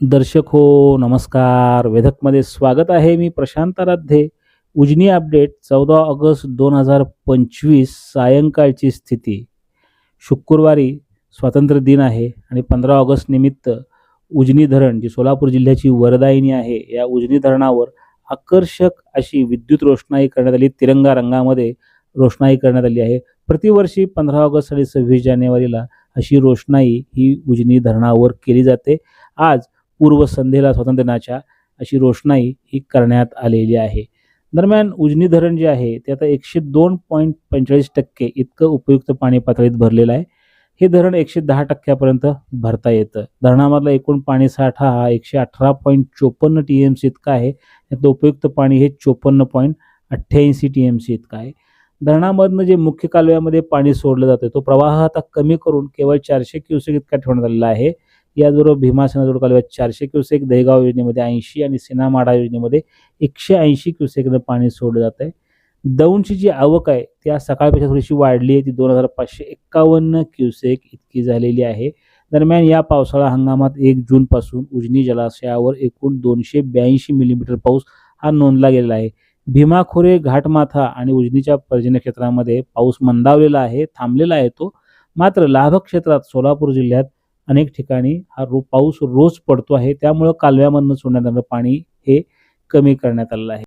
दर्शक हो नमस्कार. वेधकमध्ये स्वागत आहे मी प्रशांत आराध्ये उजनी अपडेट चौदा ऑगस्ट दोन हजार पंचवीस सायंकाळची स्थिती. शुक्रवारी स्वातंत्र्य दिन आहे आणि पंधरा ऑगस्ट निमित्त उजनी धरण जी सोलापूर जिल्ह्याची वरदायिनी आहे या उजनी धरणावर आकर्षक अशी विद्युत रोषणाई करण्यात आली. तिरंगा रंगामध्ये रोषणाई करण्यात आली आहे. प्रतिवर्षी पंधरा ऑगस्ट आणि सव्वीस जानेवारीला अशी रोषणाई ही उजनी धरणावर केली जाते. आज पूर्वसंध्येला स्वातंत्र्य दिनाच्या अशी रोषणाई ही करण्यात आलेली आहे. दरम्यान उजनी धरण जे आहे ते आता एकशे दोन पॉईंट पंचेचाळीस टक्के इतकं उपयुक्त पाणी पातळीत भरलेलं आहे. हे धरण एकशे दहा टक्क्यापर्यंत भरता येतं. धरणामधला एकूण पाणी साठा हा एकशे अठरा पॉईंट चोपन्न टी एम सी इतका आहे. त्यातलं उपयुक्त पाणी हे चोपन्न पॉईंट अठ्ठ्याऐंशी टी एम सी इतकं आहे. धरणामधनं जे मुख्य कालव्यामध्ये पाणी सोडलं जातं तो प्रवाह आता कमी करून केवळ चारशे क्युसेक इतका ठेवण्यात आलेला आहे. याचबरोबर भीमासेना जोड कालव्यात चारशे क्युसेक दहेगाव योजनेमध्ये ऐंशी आणि सिनामाडा योजनेमध्ये एकशे ऐंशी क्युसेकनं पाणी सोडलं जात आहे दौंडची जी आवक आहे ती आज सकाळपेक्षा थोडीशी वाढली आहे. ती दोन हजार पाचशे एक्कावन्न क्युसेक इतकी झालेली आहे. दरम्यान या पावसाळा हंगामात एक जूनपासून उजनी जलाशयावर एकूण दोनशे ब्याऐंशी मिलीमीटर पाऊस हा नोंदला गेलेला आहे. भीमाखोरे घाटमाथा आणि उजनीच्या पर्जन्य क्षेत्रामध्ये पाऊस मंदावलेला आहे थांबलेला आहे तो. मात्र लाभ क्षेत्रात सोलापूर जिल्ह्यात अनेक ठिकाणी हा रो पाऊस रोज पडतो आहे. त्यामुळं कालव्यामधनं सोडण्यात आलेलं पाणी हे कमी करण्यात आलेलं आहे.